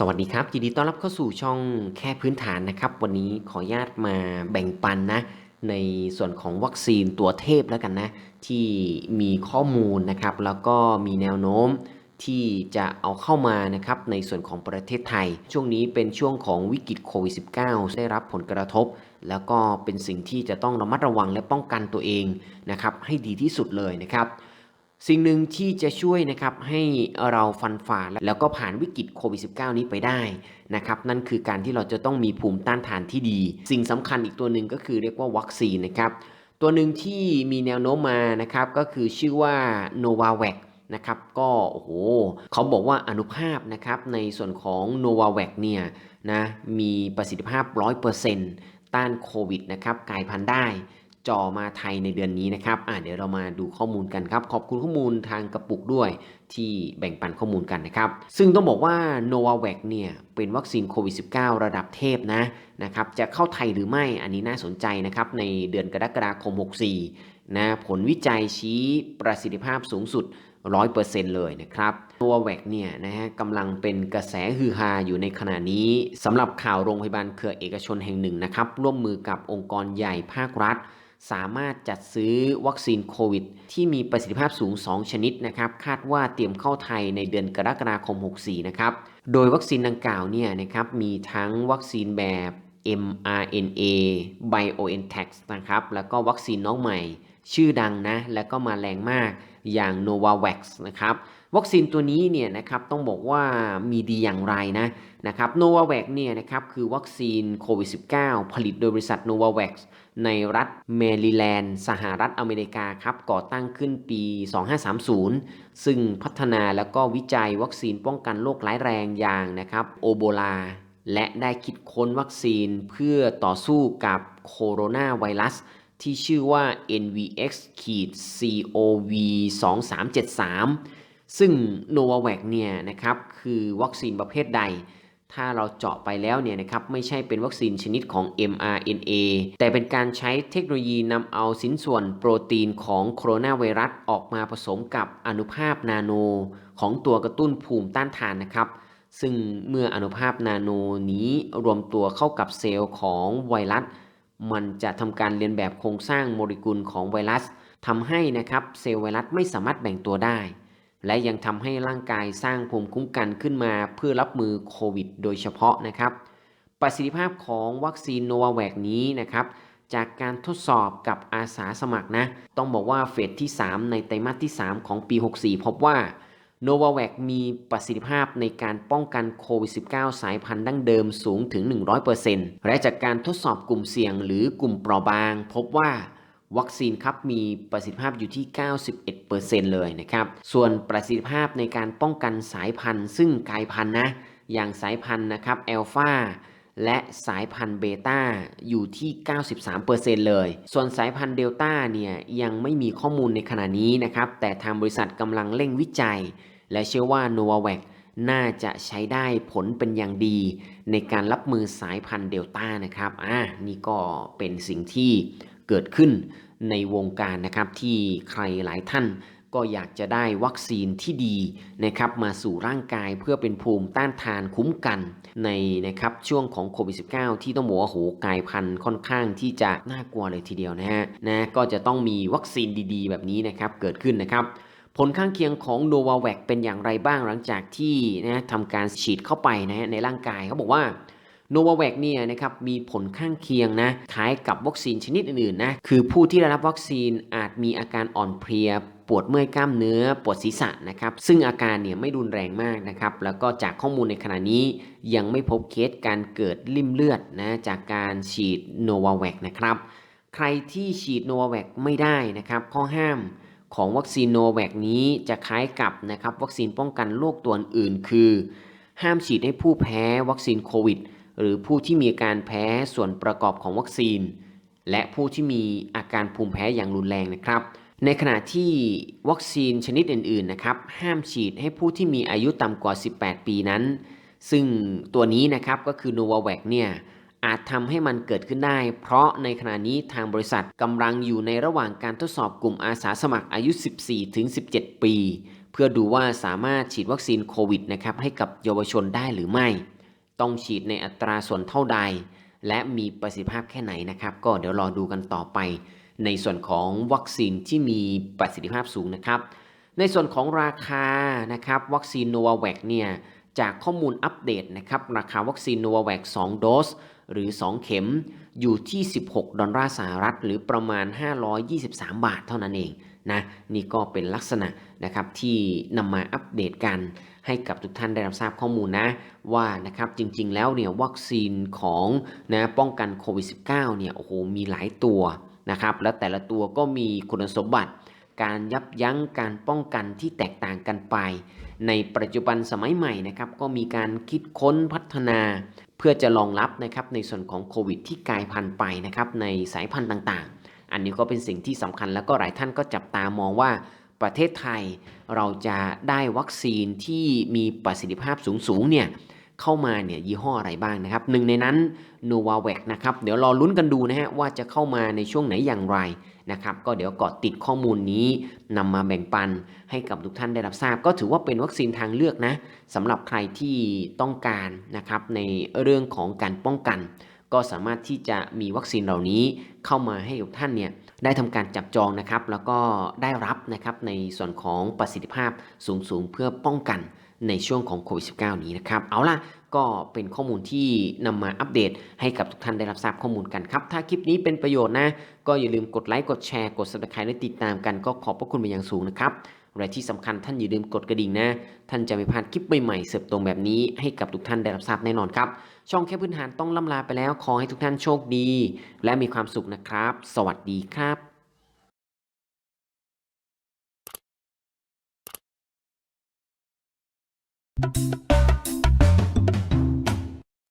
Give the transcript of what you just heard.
สวัสดีครับยินดีต้อนรับเข้าสู่ช่องแค่พื้นฐานนะครับ วันนี้ขออนุญาตมาแบ่งปันนะในส่วนของวัคซีนตัวเทพแล้วกันนะ ที่มีข้อมูลนะครับ แล้วก็มีแนวโน้มที่จะเอาเข้ามานะครับในส่วนของประเทศไทย ช่วงนี้เป็นช่วงของวิกฤตโควิด -19 ได้รับผลกระทบ แล้วก็เป็นสิ่งที่จะต้องระมัดระวังและป้องกันตัวเองนะครับให้ดีที่สุดเลยนะครับ สิ่งหนึ่งที่จะช่วยนะครับให้เราฟันฝ่าแล้วก็ผ่านวิกฤตโควิด -19 นี้ไปได้นะครับนั่นคือการที่เราจะต้องมีภูมิต้านทานที่ดี สิ่งสำคัญอีกตัวหนึ่งก็คือเรียกว่าวัคซีนนะครับตัวหนึ่งที่มีแนวโน้มมานะครับก็คือชื่อว่า n o v a v a x นะครับก็โอ้โหเขาบอกว่าอนุภาพนะครับในส่วนของ n o v a v a x เนี่ยนะมีประสิทธิภาพ 100%ต้านโควิดนะครับกลายพันธุ์ได้ จอมาไทยในเดือนนี้นะครับอ่าเดี๋ยวเรามาดูข้อมูลกันครับ ขอบคุณข้อมูลทางกระปุกด้วยที่แบ่งปันข้อมูลกันนะครับ ซึ่งต้องบอกว่า n o v a v a x เนี่ยเป็นวัคซีนโควิด -19 ระดับเทพนะนะครับจะเข้าไทยหรือไม่อันนี้น่าสนใจนะครับในเดือนกรกฎาคม 64นะผลวิจัยชี้ประสิทธิภาพสูงสุด 100%เลยนะครับตัวแวกเนี่ยนะฮะกำลังเป็นกระแสฮือฮาอยู่ในขณะนี้สำหรับข่าวโรงพยาบาลเครือเอกชนแห่งหนึ่งนะครับร่วมมือกับองค์กรใหญ่ภาครัฐ สามารถจัดซื้อวัคซีนโควิด ที่มีประสิทธิภาพสูง 2 ชนิดนะครับ คาดว่าเตรียมเข้าไทยในเดือนกรกฎาคม 64 นะครับ โดยวัคซีนดังกล่าวเนี่ยนะครับมีทั้งวัคซีนแบบ mRNA BioNTech นะครับ แล้วก็วัคซีนน้องใหม่ ชื่อดังนะ แล้วก็มาแรงมากอย่าง Novavax นะครับ วัคซีนตัวนี้เนี่ยนะครับต้องบอกว่ามีดีอย่างไรนะนะครับ Novavax เนี่ยนะครับคือวัคซีนโควิด -19 ผลิตโดยบริษัท Novavax ในรัฐแมริแลนด์ สหรัฐอเมริกาครับก่อตั้งขึ้นปี 2530 ซึ่งพัฒนาแล้วก็วิจัยวัคซีนป้องกันโรคร้ายแรงอย่างนะครับโอโบลา และได้คิดค้นวัคซีนเพื่อต่อสู้กับโคโรนาไวรัสที่ชื่อว่า NVX-CoV 2373 ซึ่ง Novavax เนี่ยนะครับคือวัคซีนประเภทใด ถ้าเราเจาะไปแล้วเนี่ยนะครับไม่ใช่เป็นวัคซีนชนิดของ mRNA แต่เป็นการใช้เทคโนโลยีนำเอาสินส่วนโปรตีนของโคโรนาไวรัสออกมาผสมกับอนุภาพนาโน ของตัวกระตุ้นภูมิต้านทานนะครับซึ่งเมื่ออนุภาพนาโนนี้รวมตัวเข้ากับเซลล์ของไวรัส มันจะทำการเรียนแบบโครงสร้างโมเลกุลของไวรัสทำให้นะครับเซลล์ไวรัสไม่สามารถแบ่งตัวได้ และยังทำให้ร่างกายสร้างภูมิคุ้มกันขึ้นมาเพื่อรับมือโควิดโดยเฉพาะนะครับ ประสิทธิภาพของวัคซีนโนวาแวกนี้นะครับจากการทดสอบกับอาสาสมัครนะ ต้องบอกว่าเฟสที่ 3 ในไตรมาสที่ 3 ของปี 64 พบว่าโนวาแวกมีประสิทธิภาพในการป้องกันโควิด -19 สายพันธุ์ดั้งเดิมสูงถึง 100%และจากการทดสอบกลุ่มเสี่ยงหรือกลุ่มเปราะบาง พบว่า วัคซีนครับมีประสิทธิภาพอยู่ที่ 91%เลยนะครับ ส่วนประสิทธิภาพในการป้องกันสายพันธุ์ ซึ่งกลายพันธุ์นะ อย่างสายพันธุ์นะครับแอลฟาและสายพันธุ์เบต้าอยู่ที่ 93%เลย ส่วนสายพันธุ์เดลต้าเนี่ยยังไม่มีข้อมูลในขณะนี้นะครับ แต่ทางบริษัทกำลังเร่งวิจัย และเชื่อว่า n o v a v a x น่าจะใช้ได้ผลเป็นอย่างดี ในการรับมือสายพันธุ์เดลต้านะครับ อ่า นี่ก็เป็นสิ่งที่เกิดขึ้น ในวงการนะครับที่ใครหลายท่านก็อยากจะได้วัคซีนที่ดีนะครับมาสู่ร่างกายเพื่อเป็นภูมิต้านทานคุ้มกันในนะครับช่วงของโควิด -19 ที่ต้องบอกว่าโหกลายพันธุ์ค่อนข้างที่จะน่ากลัวเลยทีเดียวนะฮะนะก็จะต้องมีวัคซีนดีๆ แบบนี้นะครับเกิดขึ้นนะครับ ผลข้างเคียงของ n o v a v a x เป็นอย่างไรบ้างหลังจากที่นะทำการฉีดเข้าไปนะในร่างกายเขาบอกว่า โนวาแวกเนี่ยนะครับมีผลข้างเคียงนะคล้ายกับวัคซีนชนิดอื่นๆนะคือผู้ที่ได้รับวัคซีนอาจมีอาการอ่อนเพลียปวดเมื่อยกล้ามเนื้อปวดศีรษะนะครับ ซึ่งอาการเนี่ยไม่รุนแรงมากนะครับ แล้วก็จากข้อมูลในขณะนี้ยังไม่พบเคสการเกิดริ่มเลือดนะจากการฉีดโนวาแวกนะครับ ใครที่ฉีดโนวาแวกไม่ได้นะครับ ข้อห้ามของวัคซีนโนวาแวกนี้จะคล้ายกับนะครับวัคซีนป้องกันโรคตัวอื่น คือ ห้ามฉีดให้ผู้แพ้วัคซีนโควิด หรือผู้ที่มีอาการแพ้ส่วนประกอบของวัคซีน และผู้ที่มีอาการภูมิแพ้อย่างรุนแรงนะครับ ในขณะที่วัคซีนชนิดอื่นๆนะครับห้ามฉีดให้ผู้ที่มีอายุต่ำกว่า 18 ปีนั้น ซึ่งตัวนี้นะครับก็คือ n o v a v a x เนี่ยอาจทำให้มันเกิดขึ้นได้ เพราะในขณะนี้ทางบริษัทกำลังอยู่ในระหว่างการทดสอบกลุ่มอาสาสมัครอายุ 14-17 ปี เพื่อดูว่าสามารถฉีดวัคซีนโควิดนะครับให้กับเยาวชนได้หรือไม่ ต้องฉีดในอัตราส่วนเท่าใด และมีประสิทธิภาพแค่ไหนนะครับ ก็เดี๋ยวรอดูกันต่อไป ในส่วนของวัคซีนที่มีประสิทธิภาพสูงนะครับ ในส่วนของราคานะครับวัคซีนโนวาแวกเนี่ยจากข้อมูลอัปเดตนะครับราคาวัคซีนโนวาแวก2โดส หรือ 2 เข็มอยู่ที่ 16 ดอลลาร์สหรัฐ หรือประมาณ 523 บาทเท่านั้นเอง นะนี่ก็เป็นลักษณะนะครับที่นำมาอัปเดตกันให้กับทุกท่านได้รับทราบข้อมูลนะว่านะครับจริงๆแล้วเนี่ยวัคซีนของนะป้องกันโควิด -19 เนี่ยโอ้โหมีหลายตัวนะครับแล้วแต่ละตัวก็มีคุณสมบัติ การยับยั้งการป้องกันที่แตกต่างกันไป ในปัจจุบันสมัยใหม่นะครับก็มีการคิดค้นพัฒนาเพื่อจะรองรับนะครับในส่วนของโควิดที่กลายพันธุ์ไปนะครับในสายพันธุ์ต่างๆ อันนี้ก็เป็นสิ่งที่สำคัญแล้วก็หลายท่านก็จับตามองว่าประเทศไทยเราจะได้วัคซีนที่มีประสิทธิภาพสูงๆเนี่ยเข้ามาเนี่ยยี่ห้ออะไรบ้างนะครับหนึ่งในนั้น n o v a v a x นะครับเดี๋ยวรอลุ้นกันดูนะฮะว่าจะเข้ามาในช่วงไหนอย่างไรนะครับก็เดี๋ยวกดติดข้อมูลนี้นำมาแบ่งปันให้กับทุกท่านได้รับทราบ ก็ถือว่าเป็นวัคซีนทางเลือกนะสำหรับใครที่ต้องการนะครับในเรื่องของการป้องกัน ก็สามารถที่จะมีวัคซีนเหล่านี้เข้ามาให้กับท่านเนี่ยได้ทำการจับจองนะครับ แล้วก็ได้รับนะครับในส่วนของประสิทธิภาพสูงๆ เพื่อป้องกันในช่วงของโควิด -19 นี้นะครับ เอาล่ะก็เป็นข้อมูลที่นำมาอัปเดตให้กับทุกท่านได้รับทราบข้อมูลกันครับ ถ้าคลิปนี้เป็นประโยชน์นะ ก็อย่าลืมกดไลค์ กดแชร์ กด subscribe และติดตามกันก็ขอบพระคุณเป็นอย่างสูงนะครับ และที่สำคัญท่านอย่าลืมกดกระดิ่งนะ ท่านจะไม่พลาดคลิปใหม่ๆเสิร์ฟตรงแบบนี้ให้กับทุกท่านได้รับทราบแน่นอนครับ ช่องแค่พื้นฐานต้องล่ำลาไปแล้ว ขอให้ทุกท่านโชคดี และมีความสุขนะครับ สวัสดีครับ Thank